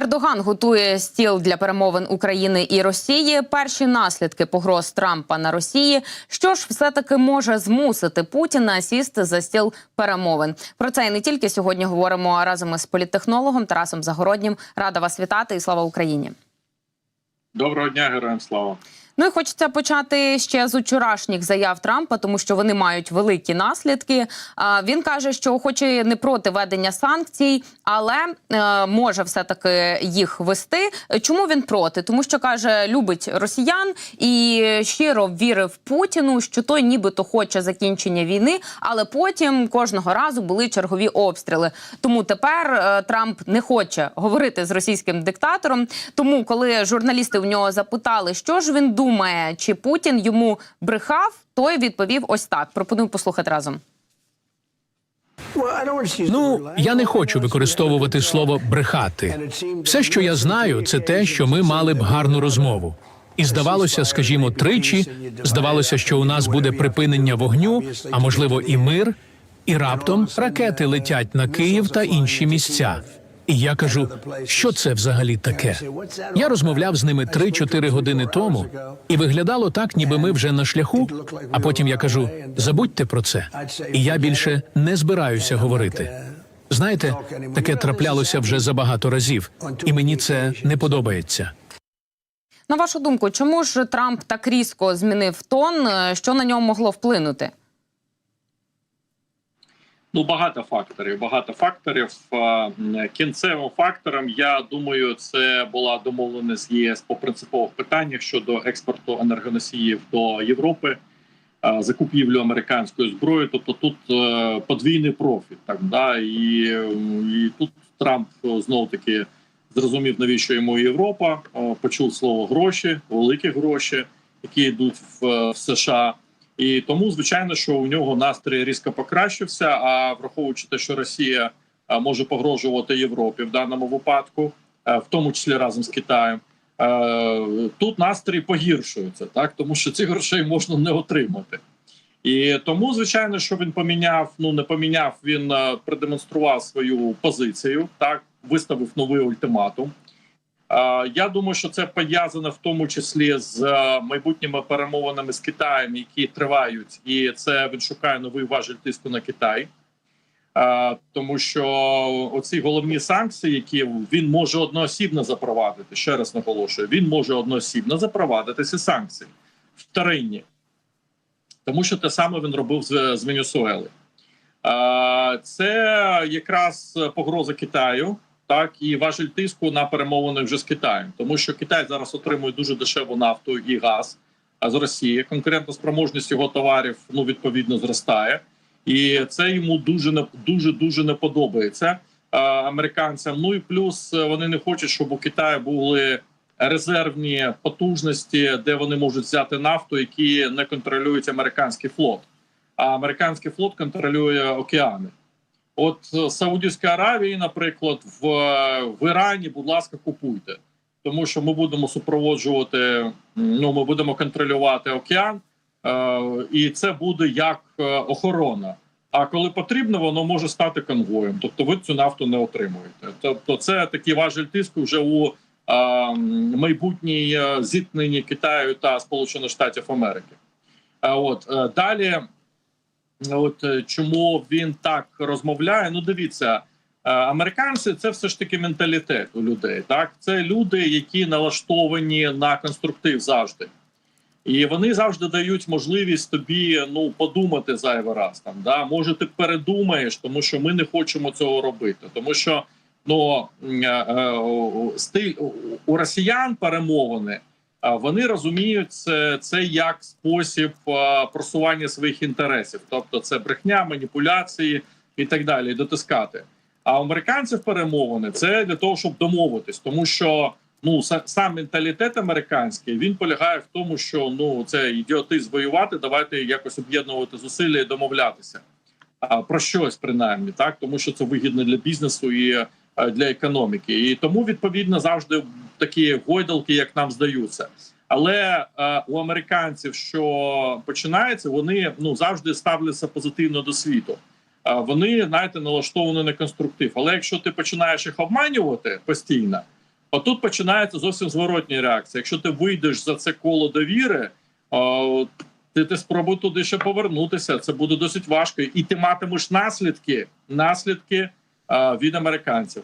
Ердоган готує стіл для перемовин України і Росії. Перші наслідки погроз Трампа на Росії. Що ж, все таки може змусити Путіна сісти за стіл перемовин. Про це і не тільки сьогодні говоримо разом із політтехнологом Тарасом Загороднім. Рада вас вітати і слава Україні. Доброго дня, героям слава. Ну і хочеться почати ще з учорашніх заяв Трампа, тому що вони мають великі наслідки. Він каже, що хоче не проти ведення санкцій, але е, може все таки їх вести. Чому він проти? Тому що каже, любить росіян і щиро вірив Путіну, що той нібито хоче закінчення війни, але потім кожного разу були чергові обстріли. Тому тепер е, Трамп не хоче говорити з російським диктатором. Тому, коли журналісти у нього запитали, що ж він думає, чи Путін йому брехав, той відповів ось так. Пропоную послухати разом. Ну, я не хочу використовувати слово брехати. Все, що я знаю, це те, що ми мали б гарну розмову. І здавалося, скажімо, тричі, здавалося, що у нас буде припинення вогню, а можливо, і мир. І раптом ракети летять на Київ та інші місця. І я кажу, що це взагалі таке? Я розмовляв з ними 3-4 години тому, і виглядало так, ніби ми вже на шляху. А потім я кажу: забудьте про це. І я більше не збираюся говорити. Знаєте, таке траплялося вже забагато разів, і мені це не подобається. На вашу думку, чому ж Трамп так різко змінив тон? Е, Що на нього могло вплинути? Ну багато факторів. Багато факторів. Е, Кінцевим фактором, я думаю, це була домовленість з ЄС по принципових питаннях щодо експорту енергоносіїв до Європи, е, закупівлю американської зброї. Тобто тут е, подвійний профіт. Так да і, і тут Трамп знову таки зрозумів, навіщо йому Європа. Почув слово гроші, великі гроші, які йдуть в США. І тому, звичайно, що у нього настрій різко покращився. А враховуючи те, що Росія може погрожувати Європі в даному випадку, в тому числі разом з Китаєм, тут настрій погіршується, так тому що цих грошей можна не отримати. І тому, звичайно, що він поміняв. Ну не поміняв, він продемонстрував свою позицію, так виставив новий ультиматум. Я думаю, що це пов'язано в тому числі з е, майбутніми перемовинами з Китаєм, які тривають, і це він шукає новий важель тиску на Китай, тому що оці головні санкції, які він може одноосібно запровадити, ще раз наголошую, він може одноосібно запровадити ці санкції вторинні, тому що те саме він робив з, з Венесуели. Це якраз погроза Китаю так і важель тиску на перемовини вже з Китаєм, тому що Китай зараз отримує дуже дешеву нафту і газ з Росії. Конкурентна спроможність його товарів ну відповідно зростає, і це йому дуже не дуже дуже не подобається а, американцям. Ну і плюс е, вони не хочуть, щоб у Китаї були резервні потужності, де вони можуть взяти нафту, які не контролюють американський флот. А американський флот контролює океани. От е, Саудівської Аравії, наприклад, в, в Ірані, будь ласка, купуйте, тому що ми будемо супроводжувати. Ну ми будемо контролювати океан, е, і це буде як е, охорона. А коли потрібно, воно може стати конвоєм. Тобто, ви цю нафту не отримуєте. Тобто, це такий важель тиску вже у е, майбутній е, зіткненні Китаю та Сполучених Штатів Америки. А от е, далі. От е, чому він так розмовляє? Ну, дивіться, е, американці це все ж таки менталітет у людей. Так, це люди, які налаштовані на конструктив завжди, і вони завжди дають можливість тобі ну подумати зайвий раз. Там да може ти передумаєш, тому що ми не хочемо цього робити, тому що ну е, е, стиль у росіян перемовини. Вони розуміють це, це як спосіб просування своїх інтересів, тобто це брехня, маніпуляції і так далі, дотискати. А американців перемовини це для того, щоб домовитись, тому що ну сам менталітет американський він полягає в тому, що ну це ідіотизм воювати. Давайте якось об'єднувати зусилля і домовлятися а, про щось, принаймні, так тому що це вигідно для бізнесу і е, для економіки, і тому відповідно завжди такі гойдалки, як нам здаються. Але е, у американців, що починається, вони ну завжди ставляться позитивно до світу. Е, вони знаєте, налаштовані на конструктив. Але якщо ти починаєш їх обманювати постійно, Отут починається зовсім зворотня реакція. Якщо ти вийдеш за це коло довіри, о, ти, ти спробуй туди ще повернутися. Це буде досить важко, і ти матимеш наслідки, наслідки е, від американців.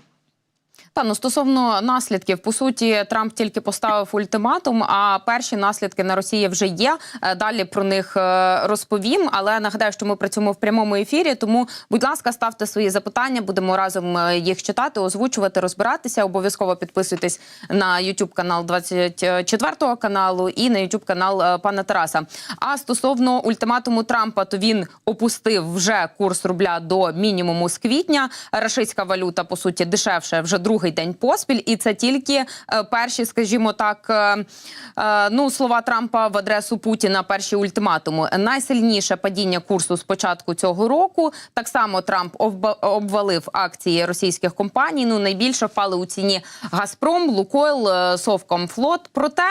Та ну стосовно наслідків, по суті, Трамп тільки поставив ультиматум. А перші наслідки на Росії вже є. Е, Далі про них е, розповім. Але нагадаю, що ми працюємо в прямому ефірі. Тому, будь ласка, ставте свої запитання. Будемо разом е, їх читати, озвучувати, розбиратися. Обов'язково підписуйтесь на YouTube канал 24 каналу і на YouTube канал пана Тараса. А стосовно ультиматуму Трампа, то він опустив вже курс рубля до мінімуму з квітня. Рашистська валюта по суті дешевше вже другий день поспіль, і це тільки е, перші, скажімо так, е, е, ну слова Трампа в адресу Путіна. Перші ультиматуму. Найсильніше падіння курсу з початку цього року. Так само Трамп обва- обвалив акції російських компаній. Ну найбільше впали у ціні Газпром, Лукойл, Совкомфлот. Проте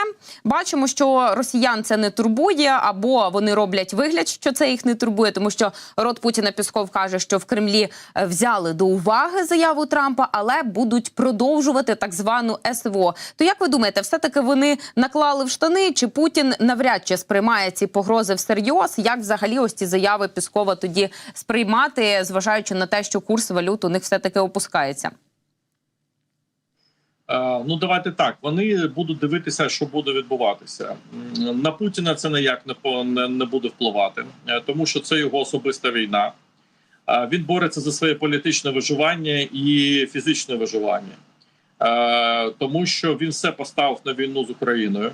бачимо, що росіян це не турбує, або вони роблять вигляд, що це їх не турбує, тому що рот Путіна Пісков каже, що в Кремлі взяли до уваги заяву Трампа, але будуть продовжувати так звану СВО. То як ви думаєте, все таки вони наклали в штани? Чи Путін навряд чи сприймає ці погрози всерйоз? Як взагалі ось ці заяви Піскова тоді сприймати, зважаючи на те, що курс валют у них все таки опускається? Е, Ну, давайте так. Вони будуть дивитися, що буде відбуватися. На Путіна це ніяк не не, буде впливати, е, тому що це його особиста війна. Він бореться за своє політичне виживання і фізичне виживання, Е, тому що він все поставив на війну з Україною.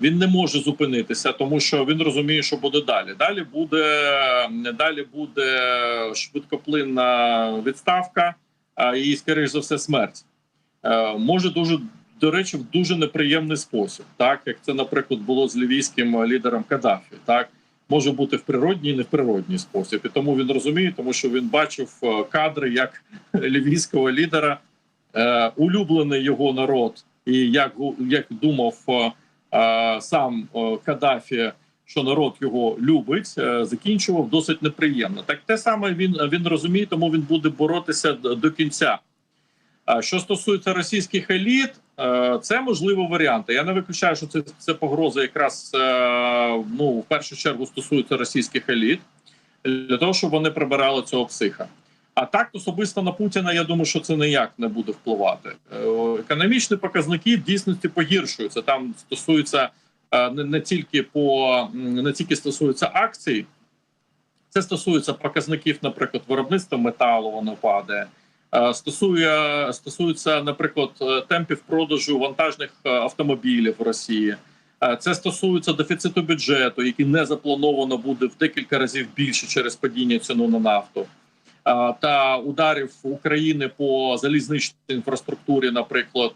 Він не може зупинитися, тому що він розуміє, що буде далі. Далі буде далі буде швидкоплинна відставка і, скоріш за все, смерть. Е, може дуже до речі, в дуже неприємний спосіб, так як це, наприклад, було з лівійським лідером Каддафі, так може бути в природній і не в природній спосіб. І тому він розуміє, тому що він бачив е, кадри як лівійського лідера, е, улюблений його народ, і як як думав е, сам Каддафі, що народ його любить, закінчував досить неприємно. Так те саме він, він розуміє, тому він буде боротися до кінця. Що стосується російських еліт, е, це можливо варіанти. Я не виключаю, що це, це погроза якраз е, ну в першу чергу стосується російських еліт для того, щоб вони прибирали цього психа. А так особисто на Путіна, я думаю, що це ніяк не буде впливати. Е, Економічні показники в дійсності погіршуються. Там стосується не тільки по не тільки стосується акцій, це стосується показників, наприклад, виробництва металу, воно падає. Е, Стосує стосується, наприклад, е, темпів продажу вантажних е, автомобілів в Росії. Це стосується дефіциту бюджету, який не заплановано буде в декілька разів більше через падіння ціну на нафту. Та ударів України по залізничній інфраструктурі, наприклад,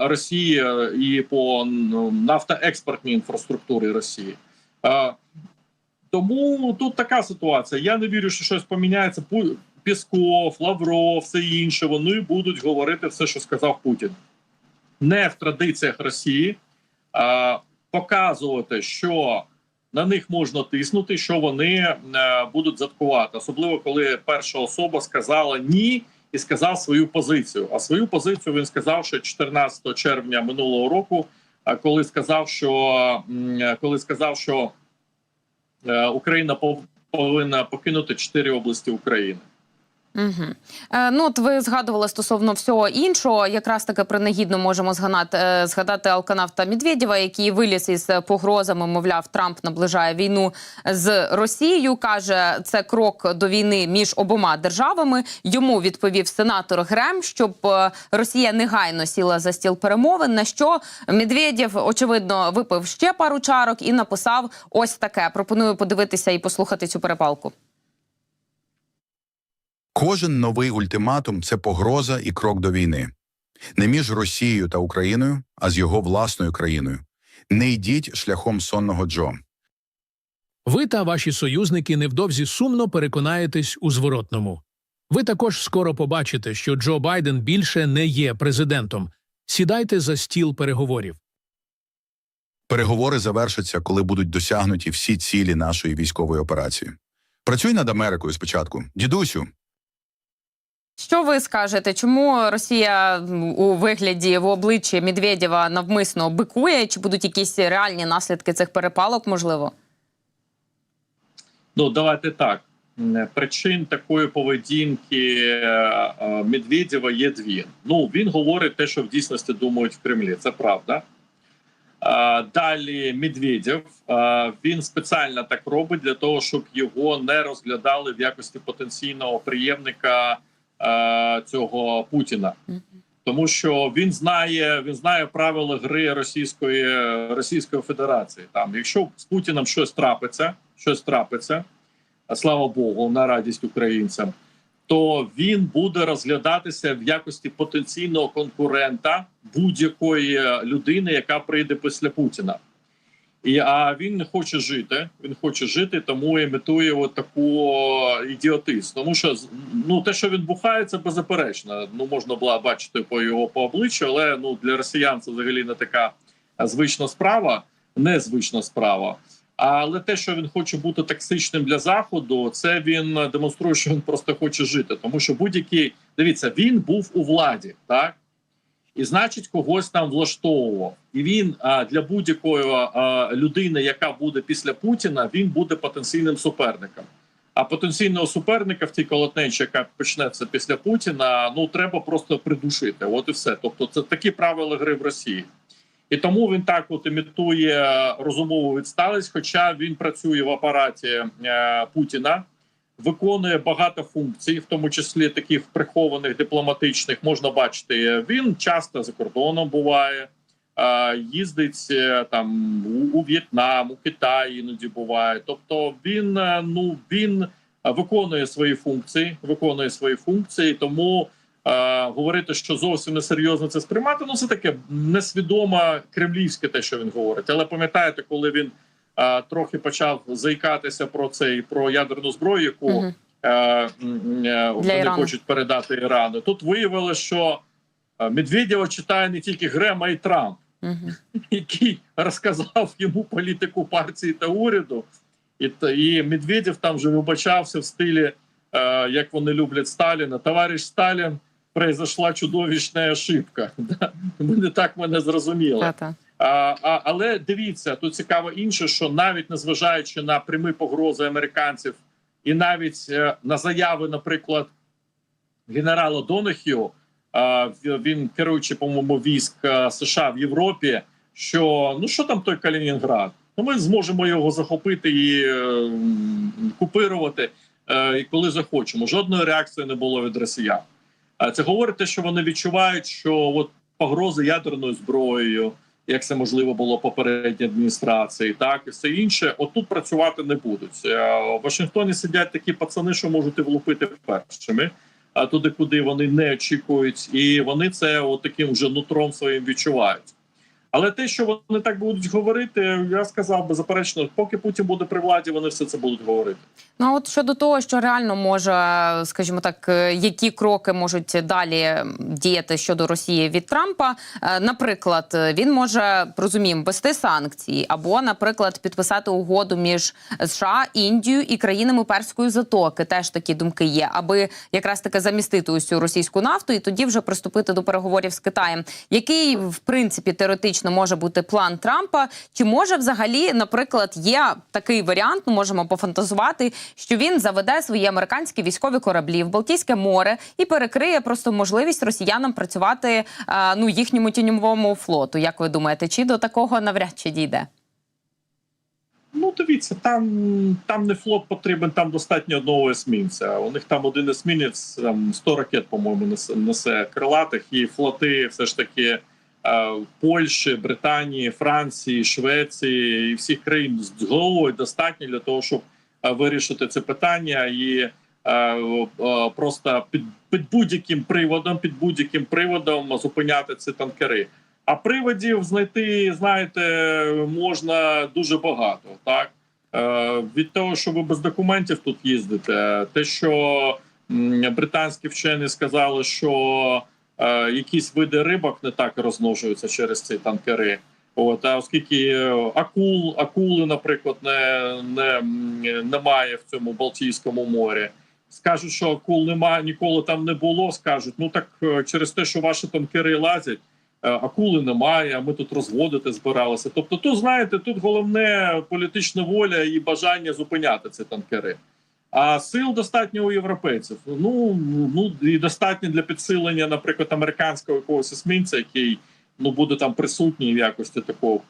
Росії і по ну, нафтоекспортній інфраструктурі Росії. Тому тут така ситуація. Я не вірю, що щось поміняється. Пісков, Лавров, все інше. Вони будуть говорити все, що сказав Путін. Не в традиціях Росії а, показувати, що на них можна тиснути, що вони е, будуть заткувати, особливо коли перша особа сказала ні і сказав свою позицію. А свою позицію він сказав ще 14 червня минулого року, а коли сказав, що коли сказав, що е, Україна пов- повинна покинути чотири області України. Угу. Е, ну, от ви згадували стосовно всього іншого. Якраз таки принагідно можемо згадати, е, згадати алканавта Медведєва, який виліз із погрозами. Мовляв, Трамп наближає війну з Росією. каже, це крок до війни між обома державами. Йому відповів сенатор Грем, щоб е, Росія негайно сіла за стіл перемовин. На що Медведєв, очевидно, випив ще пару чарок і написав ось таке. Пропоную подивитися і послухати цю перепалку. Кожен новий ультиматум це погроза і крок до війни. Не між Росією та Україною, а з його власною країною. Не йдіть шляхом сонного Джо. Ви та ваші союзники невдовзі сумно переконаєтесь у зворотному. Ви також скоро побачите, що Джо Байден більше не є президентом. Сідайте за стіл переговорів. Переговори завершаться, коли будуть досягнуті всі цілі нашої військової операції. Працюй над Америкою спочатку. Дідусю, Що ви скажете? Чому Росія у вигляді в обличчі Медведєва навмисно бикує? Чи будуть якісь реальні наслідки цих перепалок? Можливо, Ну давайте так. Причин такої поведінки е, е, Медведєва є дві. Ну він говорить те, що в дійсності думають в Кремлі. Це правда. Далі Медведєв він спеціально так робить для того, щоб його не розглядали в якості потенційного приємника цього Путіна. Тому що він знає, він знає правила гри Російської Російської Федерації. Там, якщо з Путіним щось трапиться, щось трапиться, слава Богу, на радість українцям, то він буде розглядатися в якості потенційного конкурента будь-якої людини, яка прийде після Путіна. І а він не хоче жити. Він хоче жити, тому імітує от таку ідіотизм. Тому що ну те, що він бухає, це беззаперечно. Ну можна було бачити по його по обличчю, але ну для росіян це взагалі не така звична справа, незвична справа. Але те, що він хоче бути токсичним для заходу, це він демонструє, що він просто хоче жити. Тому що будь-який дивіться, він був у владі, так і значить, когось там влаштовував. І він для будь-якої людини, яка буде після Путіна, він буде потенційним суперником. А потенційного суперника в тій колотнечі, яка почнеться після Путіна, ну треба просто придушити. От і все. Тобто, це такі правила гри в Росії. І тому він так от імітує розумову відсталість, хоча він працює в апараті е, Путіна, виконує багато функцій, в тому числі таких прихованих дипломатичних. Можна бачити, він часто за кордоном буває, їздить е, там у, В'єтнам, у Китай іноді буває. Тобто він е, ну він е, виконує свої функції, виконує свої функції, тому. Говорити, що зовсім несерйозно це сприймати, ну це таке несвідоме кремлівське те, що він говорить. Але пам'ятаєте, коли він трохи почав заїкатися про цей про ядерну зброю, яку е, е, вони Ірану. хочуть передати Ірану. Тут виявилося, що е, Медведєва читає не тільки Грема, й Трамп, Мгм. який розказав йому політику партії та уряду. І, і Медведєв там вже вибачався в стилі, е, як вони люблять Сталіна. Товариш Сталін, произошла чудовищна ошибка. Да? Ви не так мене зрозуміли. А, але дивіться, тут цікаво інше, що навіть незважаючи на прямі погрози американців, і навіть е, на заяви, наприклад, генерала Донахіо, а, він керуючи, по-моєму, військ е, США в Європі, що ну що там той Калінінград? Ну ми зможемо його захопити і е, купирувати, е, коли захочемо. Жодної реакції не було від росіян. Це говорить те, що вони відчувають, що от погрози ядерною зброєю, як це можливо було попередній адміністрації, так і все інше. Отут працювати не будуть. Е, В Вашингтоні сидять такі пацани, що можуть влупити першими. А туди, куди вони не очікують, і вони це от таким вже нутром своїм відчувають. Але те, що вони так будуть говорити, я сказав би заперечно, поки Путін буде при владі, вони все це будуть говорити. Ну а от щодо того, що реально може, скажімо так, е, які кроки можуть далі діяти щодо Росії від Трампа. Е, Наприклад, е, він може розуміємо ввести санкції, або, наприклад, підписати угоду між США, Індією і країнами Перської затоки. Теж такі думки є, аби якраз таки замістити усю російську нафту і тоді вже приступити до переговорів з Китаєм. Який в принципі теоретично може бути план Трампа? Чи може взагалі, наприклад, є такий варіант? Ну можемо пофантазувати, що він заведе свої американські військові кораблі в Балтійське море і перекриє просто можливість росіянам працювати е, ну їхньому тіньовому флоту. Як ви думаєте, чи до такого навряд чи дійде? Ну, дивіться, там, там не флот потрібен, там достатньо одного есмінця. У них там один есмінець, там 100 ракет, по-моєму, несе, несе крилатих, і флоти все ж таки Польщі, Британії, Франції, Швеції і всіх країн з головою достатньо для того, щоб вирішити це питання і просто під, під будь-яким приводом, під будь-яким приводом зупиняти ці танкери. А приводів знайти, знаєте, можна дуже багато. Так е, від того, що ви без документів тут їздите, те, що британські вчені сказали, що якісь види рибок не так розмножуються через ці танкери. От, а оскільки е, акул, акули, наприклад, не, не, немає в цьому Балтійському морі. скажуть, що акул немає, ніколи там не було. Скажуть, ну так е, через те, що ваші танкери лазять, е, акули немає. а Ми тут розводити збиралися. Тобто, тут знаєте, тут головне політична воля і бажання зупиняти ці танкери. А сил достатньо у європейців. Ну ну і достатньо для підсилення, наприклад, американського якогось есмінця, який ну буде там присутній в якості такого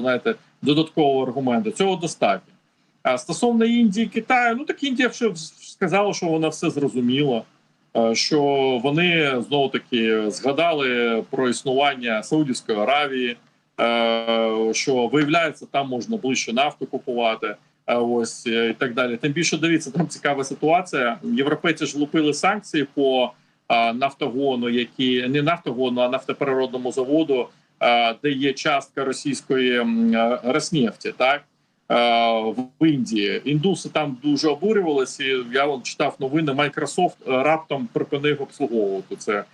знаєте, додаткового аргументу. Цього достатньо. А стосовно Індії Китаю, ну так Індія вже сказала, що вона все зрозуміла. е, Що вони знову таки згадали про існування Саудівської Аравії, е, що виявляється, там можна ближче нафту купувати. Ось е, і так далі. Тим більше дивіться, там цікава ситуація. Європейці ж лупили санкції по нафтогону, які не нафтогону, а нафтопереробному заводу, де є частка російської е, Роснефті, так в Індії. Індуси там дуже обурювалися. Я вон читав новини. Microsoft е, раптом припинив обслуговувати це,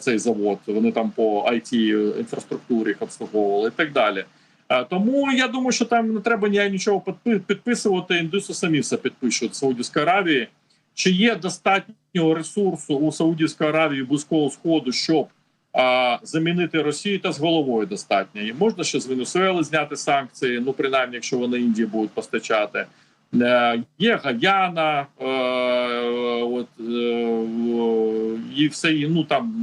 цей завод. Вони там по it інфраструктурі їх обслуговували і так далі. Е, Тому я думаю, що там не треба нічого підписувати. Індуси самі все підпишуть Саудівської Аравії. Чи є достатньо ресурсу у Саудівської Аравії близького сходу, щоб а, замінити Росію та з головою достатньо. І можна ще з Венесуели зняти санкції, ну принаймні, якщо вони Індії будуть постачати. Е, Є Гаяна, е, от, е, і все ну там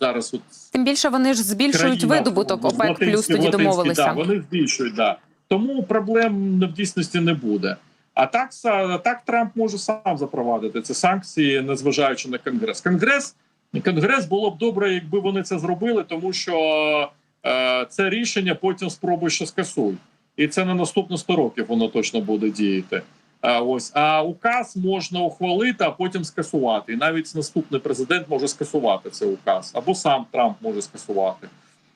зараз от Тим більше вони ж збільшують країна, видобуток. ОПЕК плюс тоді домовилися. Да, вони збільшують, да. Тому проблем в дійсності не буде. А так, так Трамп може сам запровадити ці санкції, незважаючи на конгрес. Конгрес конгрес було б добре, якби вони це зробили, тому що е, це рішення потім спробують ще скасують. І це на наступні 100 років воно точно буде діяти. А ось а указ можна ухвалити, а потім скасувати. І навіть наступний президент може скасувати цей указ, або сам Трамп може скасувати.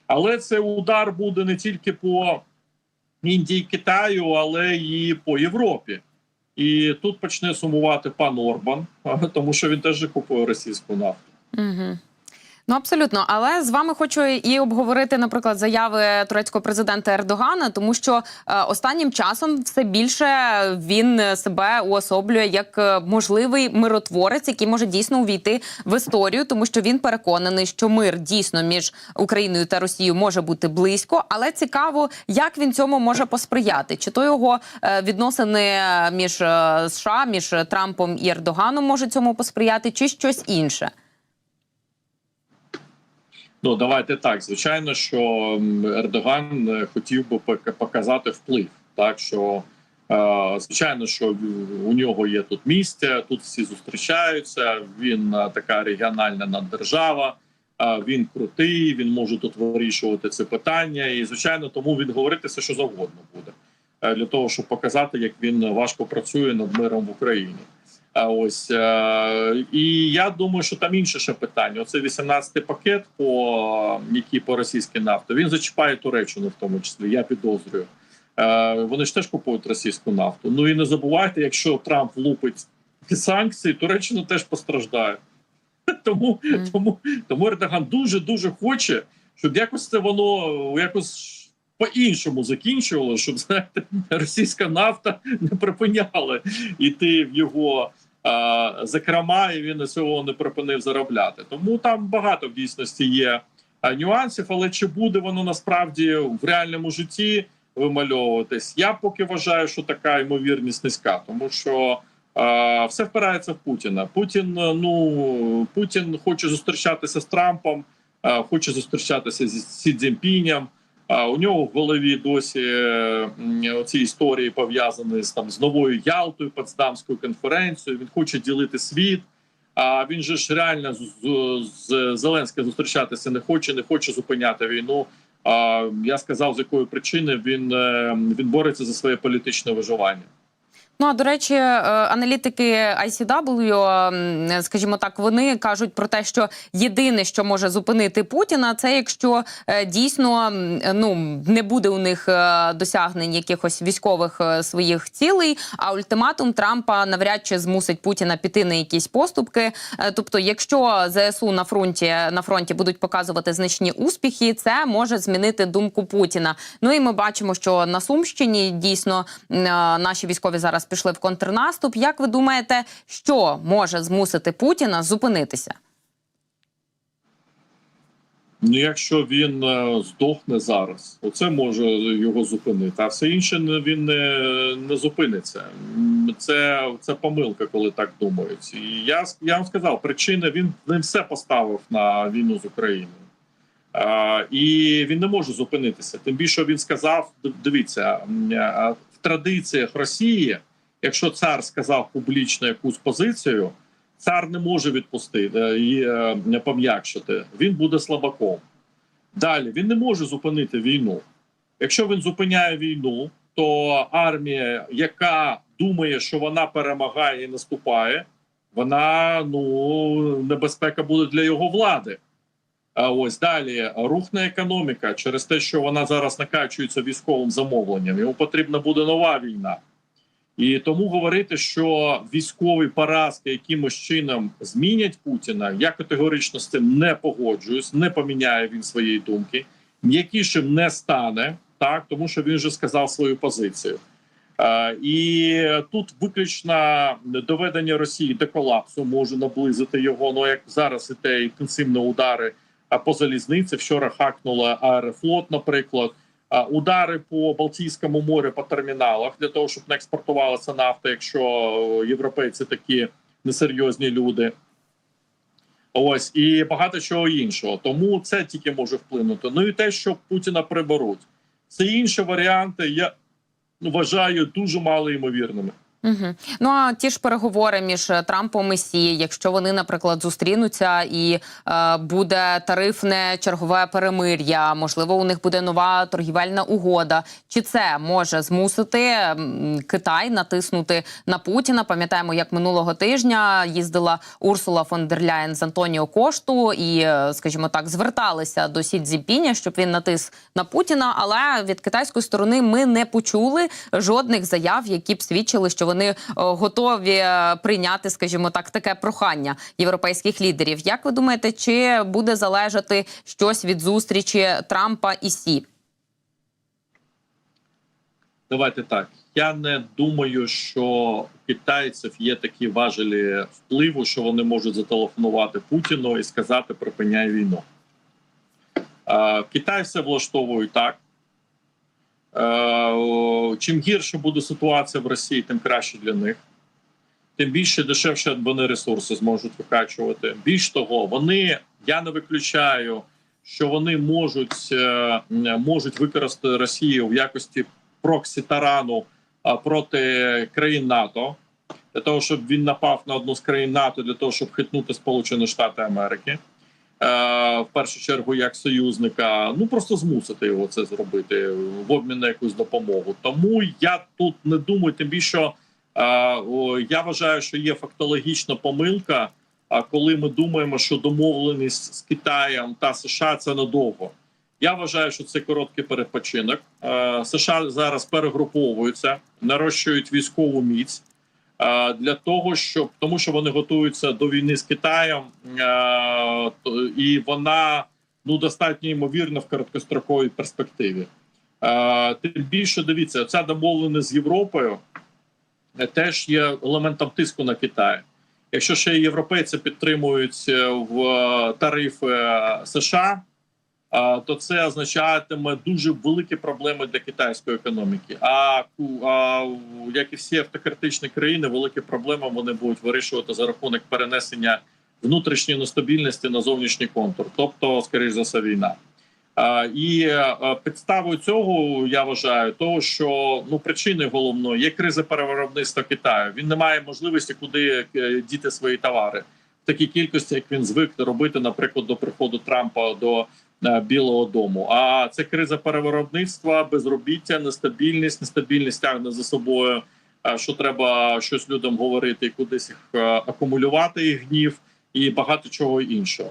Але це удар буде не тільки по Індії, Китаю, але і по Європі. І тут почне сумувати пан Орбан, тому що він теж купує російську нафту. Угу. Ну абсолютно, але з вами хочу і обговорити, наприклад, заяви турецького президента Ердогана, тому що е, останнім часом все більше він себе уособлює як е, можливий миротворець, який може дійсно увійти в історію, тому що він переконаний, що мир дійсно між Україною та Росією може бути близько, але цікаво, як він цьому може посприяти, чи то його е, відносини між США, між Трампом і Ердоганом може цьому посприяти, чи щось інше. Ну давайте так. Звичайно, що Ердоган е, хотів би пок- показати вплив, так що. е, Звичайно, що у нього є тут місце, тут всі зустрічаються. Він е, така регіональна наддержава. Він крутий, він може тут вирішувати це питання. І звичайно, тому він говорити все, що завгодно буде для того, щоб показати, як він важко працює над миром в Україні. Ось е, і я думаю, що там інше ще питання. Оце 18-й пакет, по який по російській нафті, він зачіпає Туреччину, в тому числі. Я підозрюю. Е, вони ж теж купують російську нафту. Ну і не забувайте, якщо Трамп влупить ці санкції, Туреччина теж постраждає. Тому, Мгм. тому, тому Ердоган дуже дуже хоче, щоб якось це воно якось по-іншому закінчувало, щоб знаєте, російська нафта не припиняла йти в його а, закрома, і він на цього не припинив заробляти. Тому там багато в дійсності є нюансів, але чи буде воно насправді в реальному житті вимальовуватись? Я поки вважаю, що така ймовірність низька, тому що. А, Все впирається в Путіна. Путін ну Путін хоче зустрічатися з Трампом, а, хоче зустрічатися зі Сі Цзіньпінем. А у нього в голові досі ці історії пов'язані з там з новою Ялтою, Потсдамською конференцією. Він хоче ділити світ. А він же ж реально з, з, Зеленським зустрічатися не хоче, не хоче зупиняти війну. А я сказав, з якої причини він, е, він бореться за своє політичне виживання. Ну а до речі, е, аналітики ICW, скажімо так, вони кажуть про те, що єдине, що може зупинити Путіна, це якщо е, дійсно ну не буде у них е, досягнень якихось військових своїх цілей. А ультиматум Трампа навряд чи змусить Путіна піти на якісь поступки. Тобто, якщо ЗСУ на фронті на фронті будуть показувати значні успіхи, це може змінити думку Путіна. Ну і ми бачимо, що на Сумщині дійсно наші військові зараз пішли в контрнаступ. Як ви думаєте, що може змусити Путіна зупинитися? Ну, якщо він е, здохне зараз, оце може його зупинити. А все інше він не, не зупиниться. Це, це помилка, коли так думають. І я, я вам сказав, причина він не все поставив на війну з Україною. А, і він не може зупинитися. Тим більше він сказав: дивіться, в традиціях Росії, якщо цар сказав публічно якусь позицію, цар не може відпустити і е, пом'якшити. Він буде слабаком. Далі він не може зупинити війну. Якщо він зупиняє війну, то армія, яка думає, що вона перемагає і наступає, вона ну небезпека буде для його влади. А ось далі рухне економіка через те, що вона зараз накачується військовим замовленням. Йому потрібна буде нова війна. І тому говорити, що військові поразки якимось чином змінять Путіна, я категорично з цим не погоджуюсь, не поміняє він своєї думки. М'якішим не стане, так тому що він вже сказав свою позицію. Е, і тут виключно доведення Росії до колапсу може наблизити його. Ну як зараз і те інтенсивні удари по залізниці. Вчора хакнула Аерофлот, наприклад. А, Удари по Балтійському морю по терміналах для того, щоб не експортувалася нафта, якщо е, європейці такі несерйозні люди. Ось і багато чого іншого. Тому це тільки може вплинути. Ну і те, що Путіна приберуть. Це інші варіанти. Я вважаю дуже мало ймовірними. Угу. Ну а ті ж переговори між е, Трампом і Сі, якщо вони, наприклад, зустрінуться і е, буде тарифне чергове перемир'я, можливо, у них буде нова торгівельна угода. Чи це може змусити Китай натиснути на Путіна? Пам'ятаємо, як минулого тижня їздила Урсула фон дер Ляєн з Антоніо Кошту і, е, скажімо так, зверталися до Сі Цзіпіня, щоб він натис на Путіна. Але від китайської сторони ми не почули жодних заяв, які б свідчили, що вони е, готові е, прийняти, скажімо так, таке прохання європейських лідерів. Як ви думаєте, чи буде залежати щось від зустрічі Трампа і Сі? Давайте так. Я не думаю, що у китайців є такі важелі впливу, що вони можуть зателефонувати Путіну і сказати припиняй війну. Е, Китай все влаштовує так. Е, Чим гірше буде ситуація в Росії, тим краще для них. Тим більше дешевше вони ресурси зможуть викачувати. Більш того, вони я не виключаю, що вони можуть, е, можуть використати Росію в якості проксі тарану проти країн НАТО для того, щоб він напав на одну з країн НАТО, для того, щоб хитнути Сполучені Штати Америки. Е, в першу чергу як союзника, ну просто змусити його це зробити в обмін на якусь допомогу. Тому я тут не думаю, тим більше е, я вважаю, що є фактологічна помилка. А коли ми думаємо, що домовленість з Китаєм та США це надовго. Я вважаю, що це короткий перепочинок. Е, США зараз перегруповуються, нарощують військову міць для того, щоб тому, що вони готуються до війни з Китаєм, і вона ну достатньо ймовірна в короткостроковій перспективі. Тим більше дивіться, ця домовленість з Європою е, теж є елементом тиску на Китай. Якщо ще європейці підтримують е, в тарифи е, США, то це означатиме дуже великі проблеми для китайської економіки. А, як і всі автократичні країни, великі проблеми вони будуть вирішувати за рахунок перенесення внутрішньої нестабільності на зовнішній контур, тобто, скоріш за все, війна. І підставою цього я вважаю того, що ну причиною головною є криза перевиробництва Китаю. Він не має можливості куди е, діти свої товари в такій кількості, як він звик робити, наприклад, до приходу Трампа до Білого Дому. А це криза перевиробництва, безробіття, нестабільність, нестабільність тягне за собою. е, Що треба щось людям говорити і кудись їх е, акумулювати їх гнів і багато чого іншого.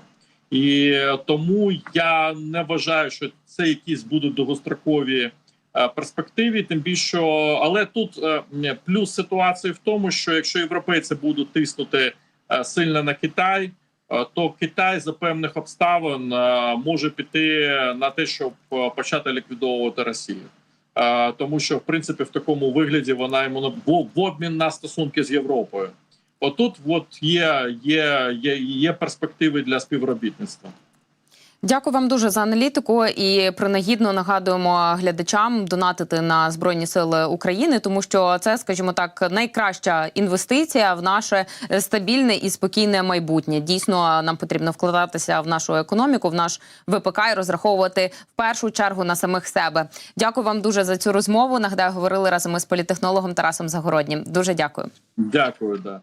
І тому я не вважаю, що це якісь будуть довгострокові е, перспективи. Тим більше, але тут е, плюс ситуації в тому, що якщо європейці будуть тиснути е, сильно на Китай, е, то Китай за певних обставин е, може піти на те, щоб е, почати ліквідовувати Росію. Е, тому що в принципі в такому вигляді вона йому в обмін на стосунки з Європою. Отут от є, є, є, є перспективи для співробітництва. Дякую вам дуже за аналітику. І принагідно нагадуємо глядачам донатити на збройні сили України, тому що це, скажімо так, найкраща інвестиція в наше стабільне і спокійне майбутнє. Дійсно, нам потрібно вкладатися в нашу економіку, в наш ВПК і розраховувати в першу чергу на самих себе. Дякую вам дуже за цю розмову. Нагадаю, говорили разом із політехнологом Тарасом Загороднім. Дуже дякую. Дякую, да.